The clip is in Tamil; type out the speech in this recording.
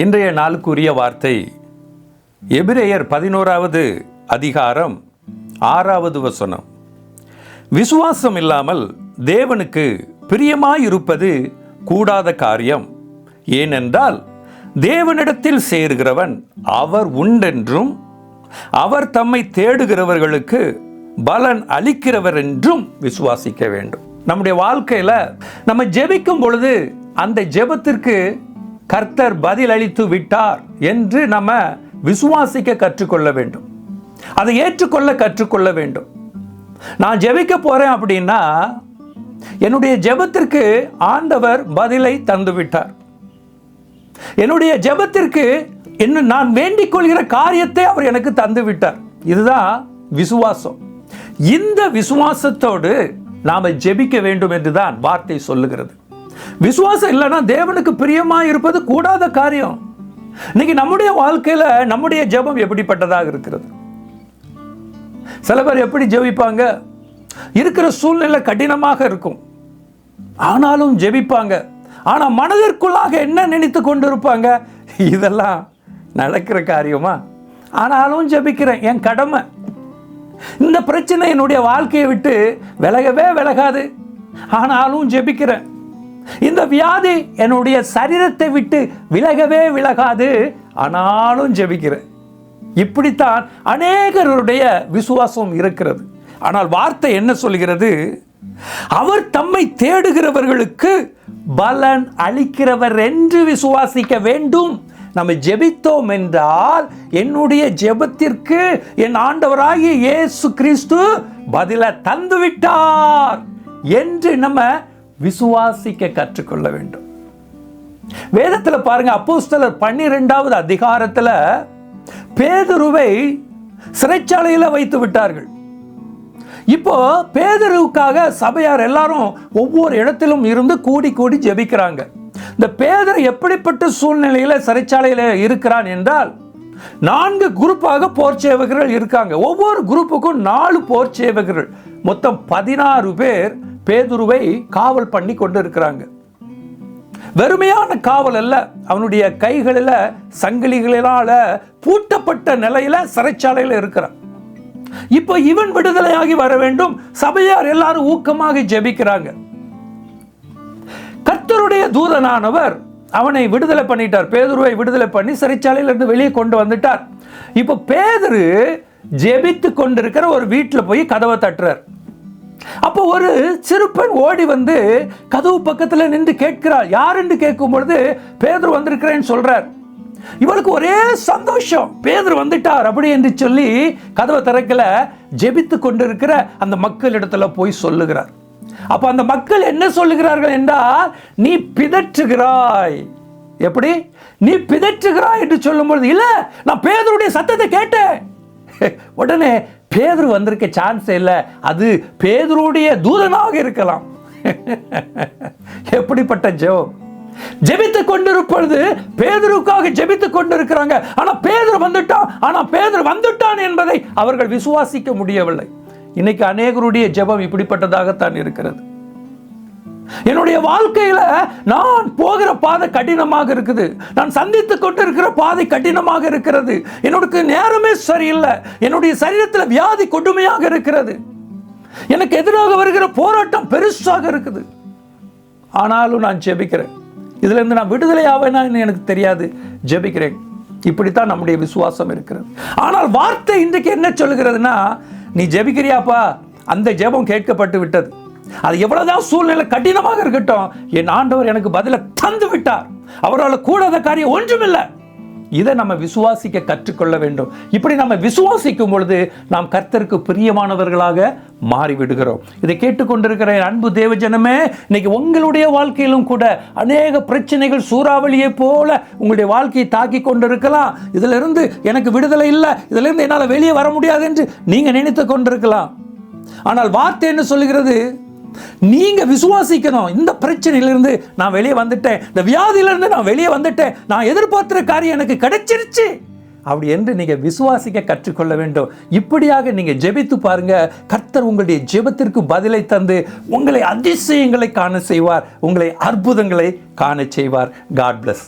இன்றைய நாளுக்குரிய வார்த்தை எபிரேயர் பதினோராவது அதிகாரம் ஆறாவது வசனம். விசுவாசம் இல்லாமல் தேவனுக்கு பிரியமாயிருப்பது கூடாத காரியம். ஏனென்றால் தேவனிடத்தில் சேர்கிறவன் அவர் உண்டென்றும் அவர் தம்மை தேடுகிறவர்களுக்கு பலன் அளிக்கிறவர் என்றும் விசுவாசிக்க வேண்டும். நம்முடைய வாழ்க்கையில் நம்ம ஜெபிக்கும் பொழுது அந்த ஜெபத்திற்கு கர்த்தர் பதில் அளித்து விட்டார் என்று நம்ம விசுவாசிக்க கற்றுக்கொள்ள வேண்டும். அதை ஏற்றுக்கொள்ள கற்றுக்கொள்ள வேண்டும். நான் ஜெபிக்க போறேன் அப்படின்னா என்னுடைய ஜெபத்திற்கு ஆண்டவர் பதிலை தந்து விட்டார். என்னுடைய ஜெபத்திற்கு என்ன நான் வேண்டிக் கொள்கிற காரியத்தை அவர் எனக்கு தந்து விட்டார். இதுதான் விசுவாசம். இந்த விசுவாசத்தோடு நாம ஜெபிக்க வேண்டும் என்றுதான் வார்த்தை சொல்லுகிறது. விசுவாசம் இல்லைன்னா தேவனுக்கு பிரியமா இருப்பது கூடாத காரியம். இன்னைக்கு நம்முடைய வாழ்க்கையில நம்முடைய ஜெபம் எப்படிப்பட்டதாக இருக்கிறது? சில பேர் எப்படி ஜெபிப்பாங்க? இருக்கிற சூழ்நிலை கடினமாக இருக்கும். ஆனாலும் ஜெபிப்பாங்க. ஆனா மனதிற்குள்ளாக என்ன நினைத்து கொண்டு இருப்பாங்க இதெல்லாம் நடக்கிற காரியமா? ஆனாலும் ஜெபிக்கிறேன் என் கடமை. இந்த பிரச்சனை என்னுடைய வாழ்க்கையை விட்டு விலகவே விலகாது. ஆனாலும் ஜெபிக்கிறேன். இந்த வியாதி என்னுடைய சரீரத்தை விட்டு விலகவே விலகாது. ஆனாலும் ஜெபிக்கிறேன். இப்படித்தான் அநேகருடைய விசுவாசம் இருக்கிறது. ஆனால் வார்த்தை என்ன சொல்கிறது அவர் தம்மை தேடுகிறவர்களுக்கு பலன் அளிக்கிறவர் என்று விசுவாசிக்க வேண்டும். நம்ம ஜெபித்தோம் என்றால் என்னுடைய ஜெபத்திற்கு என் ஆண்டவராகிய இயேசு கிறிஸ்து பதில தந்து விட்டார் என்று நம்ம விசுவாசிக்க கற்றுக்கொள்ள வேண்டும். வேதத்தில் பாருங்க அப்போஸ்தலர் பன்னிரெண்டாவது அதிகாரத்தில் பேதுருவை சிறைச்சாலையில் வைத்து விட்டார்கள். இப்போ பேதருவுக்காக சபையார் எல்லாரும் ஒவ்வொரு இடத்திலும் இருந்து கூடி கூடி ஜெபிக்கிறாங்க. இந்த பேதர் எப்படிப்பட்ட சூழ்நிலையில் சிறைச்சாலையில் இருக்கிறான் என்றால் நான்கு குரூப்பாக போர் சேவகர்கள் இருக்காங்க. ஒவ்வொரு குரூப்புக்கும் நாலு போர் சேவகர்கள். மொத்தம் பதினாறு பேர் பேதுருவை காவல் பண்ணி கொண்டு இருக்கிறாங்க வெறுமையான காவல் அல்ல அவனுடைய கைகளில் சங்கிலிகளால பூட்டப்பட்ட நிலையில சிறைச்சாலையில் இருக்கிறான். இப்போ இவன் விடுதலையாகி வர வேண்டும் சபையார் எல்லாரும் ஊக்கமாக ஜெபிக்கிறாங்க. கர்த்தருடைய தூதனானவர் அவனை விடுதலை பண்ணிட்டார். பேதுருவை விடுதலை பண்ணி சிறைச்சாலையிலிருந்து வெளியே கொண்டு வந்துட்டார். இப்போ பேதரு ஜெபித்து கொண்டிருக்கிற ஒரு வீட்டில் போய் கதவை தட்டுறார். அப்போ ஒரு சிறுப்பெண் ஓடி வந்து கதவு பக்கத்தில் நின்று கேட்கிறாள். யார் என்று கேட்கும் பொழுது வந்திருக்கிறேன்னு சொல்றார். இவளுக்கு ஒரே சந்தோஷம். பேதர் வந்துட்டார் அப்படி என்று சொல்லி கதவை திறக்கல ஜெபித்து கொண்டிருக்கிற அந்த மக்களிடத்துல போய் சொல்லுகிறார். அப்ப அந்த மக்கள் என்ன சொல்லுகிறார்கள் என்றால் நீ பிதற்றுகிறாய். எப்படி? நீ பிதற்றுகிறாய் என்று சொல்லும் பொழுது இல்ல நான் பேதருடைய சத்தத்தை கேட்டேன். உடனே பேதுரு வந்திருக்க சான்ஸ் இல்லை. அது பேதுருடைய தூதனாக இருக்கலாம். எப்படிப்பட்ட ஜெபம்? ஜெபித்து கொண்டிருப்பொழுது பேதருக்காக ஜெபித்து கொண்டிருக்கிறாங்க. ஆனா பேதர் வந்துட்டான். ஆனா பேதர் வந்துட்டான் என்பதை அவர்கள் விசுவாசிக்க முடியவில்லை. இன்னைக்கு அநேகருடைய ஜெபம் இப்படிப்பட்டதாகத்தான் இருக்கிறது. என்னுடைய வாழ்க்கையில நான் போகிற பாதை கடினமாக இருக்குது. நான் சந்தித்துக் கொண்டிருக்கிற பாதை கடினமாக இருக்கிறது. என்னோட நேரமே சரியில்லை. என்னுடைய சரீரத்தில் வியாதி கொடுமையாக இருக்கிறது. எனக்கு எதிராக வருகிற போராட்டம் பெருசாக இருக்குது. ஆனாலும் நான் ஜெபிக்கிறேன். இதுல இருந்து நான் விடுதலை ஆவேனான்னு எனக்கு தெரியாது. ஜெபிக்கிறேன். இப்படித்தான் நம்முடைய விசுவாசம் இருக்கிறது. ஆனால் வார்த்தை இன்றைக்கு என்ன சொல்கிறதுனா நீ ஜெபிக்கிறியாப்பா? அந்த ஜெபம் கேட்கப்பட்டு விட்டது. அது எவ்வளவுதான் சூழ்நிலை கடினமாக இருக்கட்டும் என் ஆண்டவர் எனக்கு பதில தந்து விட்டார். அவரால் கூடாத காரியம் ஒன்றுமில்லை. இதை நம்ம விசுவாசிக்க கற்றுக்கொள்ள வேண்டும். இப்படி நம்ம விசுவாசிக்கும் பொழுது நாம் கர்த்தருக்கு பிரியமானவர்களாக மாறிவிடுகிறோம். இதை கேட்டுக்கொண்டிருக்கிற என் அன்பு தேவஜனமே இன்னைக்கு உங்களுடைய வாழ்க்கையிலும் கூட அநேக பிரச்சனைகள் சூறாவளியை போல உங்களுடைய வாழ்க்கையை தாக்கி கொண்டிருக்கலாம். இதுல இருந்து எனக்கு விடுதலை இல்லை. இதுல இருந்து என்னால் வெளியே வர முடியாது என்று நீங்க நினைத்து கொண்டிருக்கலாம். ஆனால் வார்த்தை என்ன சொல்லுகிறது? நீங்கள் விசுவாசிக்கணும். இந்த பிரச்சனையிலிருந்து நான் வெளியே வந்துட்டேன். இந்த வியாதியிலிருந்து நான் வெளியே வந்துட்டேன். நான் எதிர்பார்த்துற காரியம் எனக்கு கிடைச்சிருச்சு. அப்படி என்று நீங்கள் விசுவாசிக்க கற்றுக்கொள்ள வேண்டும். இப்படியாக நீங்கள் ஜெபித்து பாருங்க. கர்த்தர் உங்களுடைய ஜெபத்திற்கு பதிலை தந்து உங்களை அதிசயங்களை காண செய்வார். உங்களை அற்புதங்களை காண செய்வார். God plus